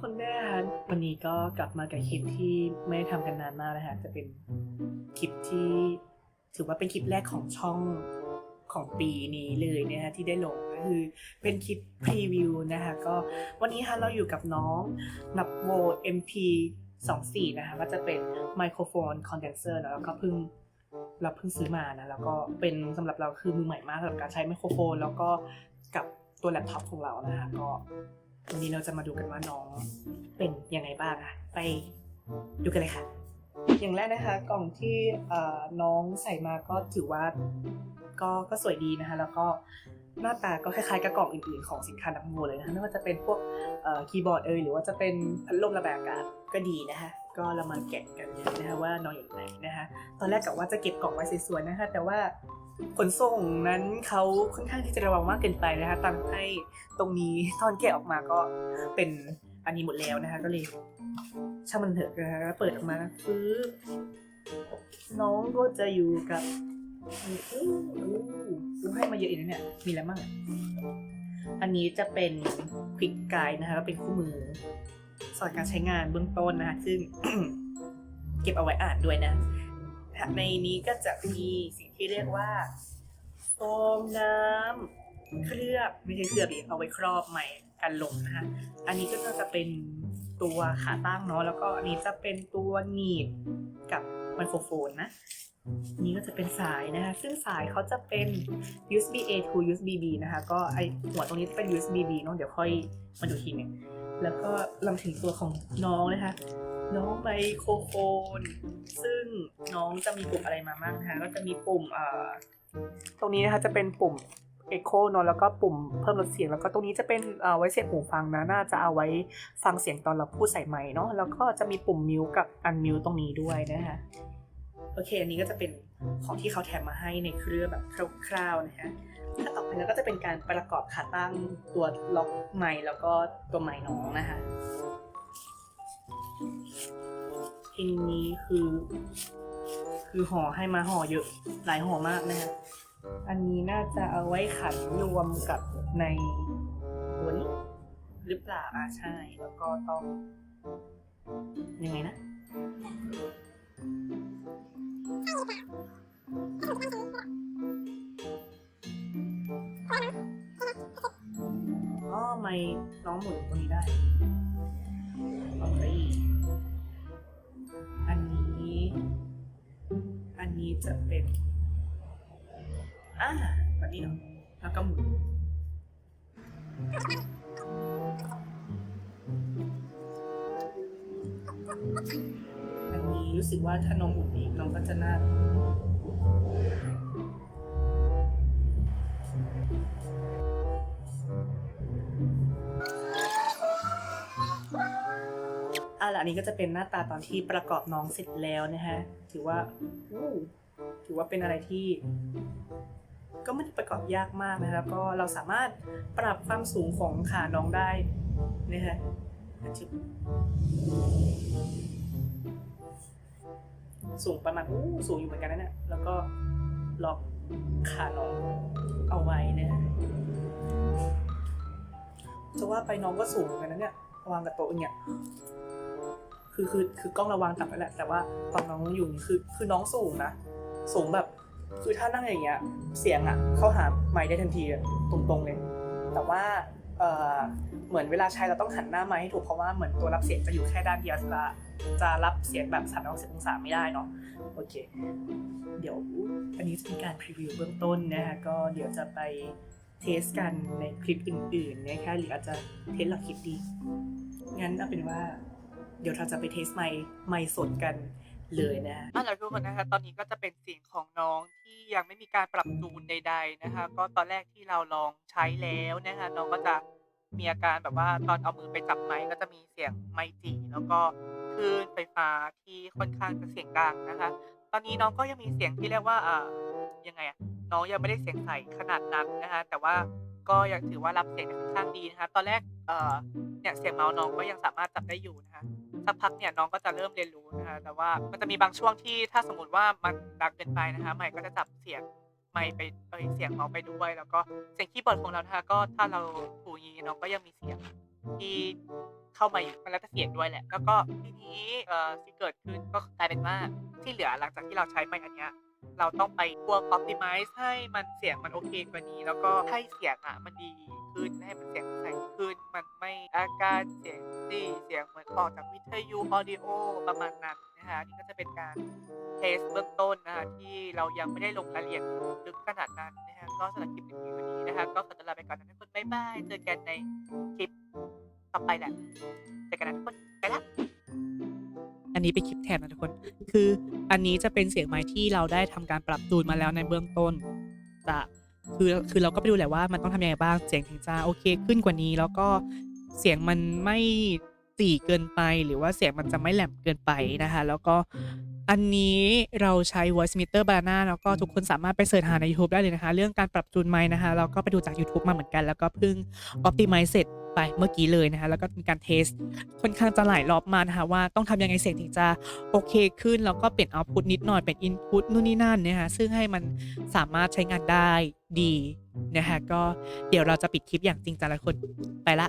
คนด้วยนะคะวันนี้ก็กลับมากับคลิปที่ไม่ได้ทำกันนานมากแล้วค่ะจะเป็นคลิปที่ถือว่าเป็นคลิปแรกของช่องของปีนี้เลยนะคะที่ได้ลงก็คือเป็นคลิปพรีวิวนะคะก็วันนี้ค่ะเราอยู่กับน้องนับโว MP 24 นะคะก็จะเป็นไมโครโฟนคอนเดนเซอร์แล้วก็เพิ่งเราเพิ่งซื้อมานะแล้วก็เป็นสำหรับเราคือมือใหม่มากสำหรับการใช้ไมโครโฟน แล้วก็กับตัวแล็ปท็อปของเรานะคะก็ วันนี้เราจะมาดูกันว่าน้องเป็นยังไงบ้างอะไปดูกันเลยค่ะ อย่างแรกนะคะ กล่องที่น้องใส่มาก็ถือว่าก็ก็สวยดีนะคะ แล้วก็หน้าตาก็คล้ายๆกับกล่องอื่นๆของสินค้าดับโมเลยนะคะไม่ว่าจะเป็นพวกคีย์บอร์ดเอยหรือว่าจะเป็นพัดลมระบายอากาศก็ดีนะคะก็เรามาแกะกันเลยนะคะว่าน้องอยู่ไหนนะคะ ตอนแรกกะว่าจะเก็บกล่องไว้สวยๆนะคะ แต่ว่า ขนส่งนั้นเขาค่อนข้างที่จะระวังมากเกินไปนะคะตั้งให้ตรงนี้ตอนแกะออกมาก็เป็นอันนี้หมดแล้วนะคะก็เลยช่างมันเถอะนะคะแล้วเปิดออกมาฟื้อน้องก็จะอยู่กับอู้อู้ให้มาเยอะอีกนะเนี่ยมีอะไรบ้างอันนี้จะเป็นคลิกไกด์นะคะก็เป็นคู่มือ สอนการใช้งานเบื้องต้นนะคะซึ่งเก็บเอาไว้อ่านด้วยนะ ในนี้ก็จะมีสิ่ง ที่เรียกว่าโฟมน้ำเคลือบไม่ใช่เคลือบอีกเอาไว้ครอบใหม่กันลมนะคะอันนี้ก็จะเป็นตัวขาตั้งเนาะแล้วก็อันนี้จะเป็นตัวหนีบกับไมโครโฟนนะอันนี้ก็จะเป็นสายนะคะ ซึ่งสายเขาจะเป็น USB A to USB B นะคะ ก็ไอหัวตรงนี้เป็น USB B เนาะเดี๋ยวค่อยมาดูทีนึงแล้วก็ลำถึงตัวของน้องนะคะ น้องไมโครโฟนซึ่งน้องจะมีปุ่มอะไรมาบ้างคะก็จะมีปุ่มเอ่อตรงนี้นะคะจะเป็นปุ่ม Echo เนอะแล้วก็ปุ่มเพิ่มลดเสียง แล้วก็ตรงนี้จะเป็นเอ่อไว้เสียบหูฟังนะน่าจะเอาไว้ฟังเสียงตอนเราพูดใส่ไมค์เนาะแล้วก็จะมีปุ่มมิวกับอันมิวตรงนี้ด้วยนะคะโอเค อันนี้ก็จะเป็นของที่เขาแถมมาให้ในเครือแบบคร่าวๆนะคะถ้าต่อไปแล้วก็จะเป็นการประกอบขาตั้งตัวล็อกไมค์แล้วก็ตัวไมค์น้องนะคะ ทีนี้คือ คือห่อให้มาห่อเยอะ หลายห่อมากนะคะอันนี้น่าจะเอาไว้ขันรวมกับในตัวนี้หรือเปล่าอ่าใช่ แล้วก็ต้อง ยังไงนะอ๋อไม่น้องหมุน นี้จะเป็นอ่าแบบนี้เนาะแล้วก็หมุนอันนี้รู้สึกว่าถ้าน้องหมุนอีกน้องก็จะน่า อะแล้วอันนี้ก็จะเป็นหน้าตาตอนที่ประกอบน้องเสร็จแล้วนะฮะ ถือว่าอู้ถือว่าเป็นอะไรที่ ก็ไม่ได้ประกอบยากมากนะครับ ก็เราสามารถปรับความสูงของขาน้องได้นะฮะอาทิตย์สูงประมาณอู้สูงอยู่เหมือนกันนะเนี่ยแล้วก็ล็อกขาน้องเอาไว้นะฮะจะว่าไปน้องก็สูงเหมือนกันนะเนี่ยวางกับโต๊ะอย่างเงี้ย คือคือคือกล้องระวังต่ำไปแหละ แต่ว่าตอนน้องอยู่นี่คือคือน้องสูงนะ สูงแบบ คือถ้านั่งอย่างเงี้ย เสียงอะ เข้าหาไมค์ได้ทันทีอะตรงๆเลย แต่ว่าเออเหมือนเวลาใช้เราต้องหันหน้าไมค์ให้ถูกเพราะว่าเหมือนตัวรับเสียงจะอยู่แค่ด้านเดียวจะจะรับเสียงแบบ3 6 0องศาไม่ได้เนาะโอเค เดี๋ยวอันนี้จะเป็นการพรีวิวเบื้องต้นนะคะก็เดี๋ยวจะไปเทสกันในคลิปอื่นๆนะคะหรืออาจจะเทสหลักคลิปดี งั้นเอาเป็นว่า เดี๋ยวเราจะไปเทสไมไมสดกันเลยนะอะแล้วทุกคนนะคะ ตอนนี้ก็จะเป็นเสียงของน้องที่ยังไม่มีการปรับจูนใด ๆนะคะ ก็ตอนแรกที่เราลองใช้แล้วนะคะ น้องก็จะมีอาการแบบว่าตอนเอามือไปจับไมค์ก็จะมีเสียงไมค์จีแล้วก็คลื่นไฟฟ้าที่ค่อนข้างจะเสียงดังนะคะ ตอนนี้น้องก็ยังมีเสียงที่เรียกว่าอ่ายังไงอะน้องยังไม่ได้เสียงใสขนาดนั้นนะคะ แต่ว่าก็ยังถือว่ารับเสียงค่อนข้างดีนะคะ ตอนแรกเอ่อเนี่ยเสียงเมาส์น้องก็ยังสามารถจับได้อยู่นะคะ สักพักเนี่ยน้องก็จะเริ่มเรียนรู้นะคะแต่ว่ามันจะมีบางช่วงที่ถ้าสมมติว่ามันดังเกินไปนะคะไม่ก็จะจับเสียงไม่ไปเอยเสียงน้องไปด้วย แล้วก็เสียงคีย์บอร์ดของเรานะคะก็ถ้าเราถูอย่างนี้น้องก็ยังมีเสียงที่เข้ามาอยู่มันแล้วแต่เสียงด้วยแหละแล้วก็ทีนี้เอ่อที่เกิดขึ้นก็กลายเป็นว่าที่เหลือหลังจากที่เราใช้ไมค์อันเนี้ย เราต้องไปพวก optimize ให้มันเสียงมันโอเคกว่านี้ แล้วก็ให้เสียงอะมันดีขึ้นให้มันเสียงใสขึ้นมันไม่อาการเสียงดีเสียงเหมือนออกจากวิทยุ audio ประมาณนั้นนะคะนี่ก็จะเป็นการเทสเบื้องต้นนะคะที่เรายังไม่ได้ลงรายละเอียดลึกขนาดนั้นนะคะก็สำหรับคลิปในวันนี้นะคะก็ขอตัวลาไปก่อนนะทุกคนบ๊ายบายเจอกันในคลิปต่อไปแหละเจอกันนะทุกคนไปละ อันนี้เป็นคลิปแทนนะทุกคน คืออันนี้จะเป็นเสียงไม้ที่เราได้ทำการปรับจูนมาแล้วในเบื้องต้น จะคือคือเราก็ไปดูแหละว่ามันต้องทำยังไงบ้างเสียงถึงจะโอเคขึ้นกว่านี้ แล้วก็เสียงมันไม่ตีเกินไปหรือว่าเสียงมันจะไม่แหลมเกินไปนะคะแล้วก็อันนี้เราใช้ voice meter banana แล้วก็ทุกคนสามารถไปเสิร์ชหาใน YouTube ได้เลยนะคะ เรื่องการปรับจูนไมค์นะคะ เราก็ไปดูจาก YouTube มาเหมือนกัน แล้วก็เพิ่ง optimize เสร็จ ไปเมื่อกี้เลยนะคะแล้วก็มีการเทสค่อนข้างจะหลายรอบมานะคะว่าต้องทำยังไงเสียงถึงจะโอเคขึ้น แล้วก็เปลี่ยนเอาพุตนิดหน่อยเป็นอินพุตนู่นนี่นั่นนะคะซึ่งให้มันสามารถใช้งานได้ดีนะคะก็เดี๋ยวเราจะปิดคลิปอย่างจริงจังแล้วคนไปละ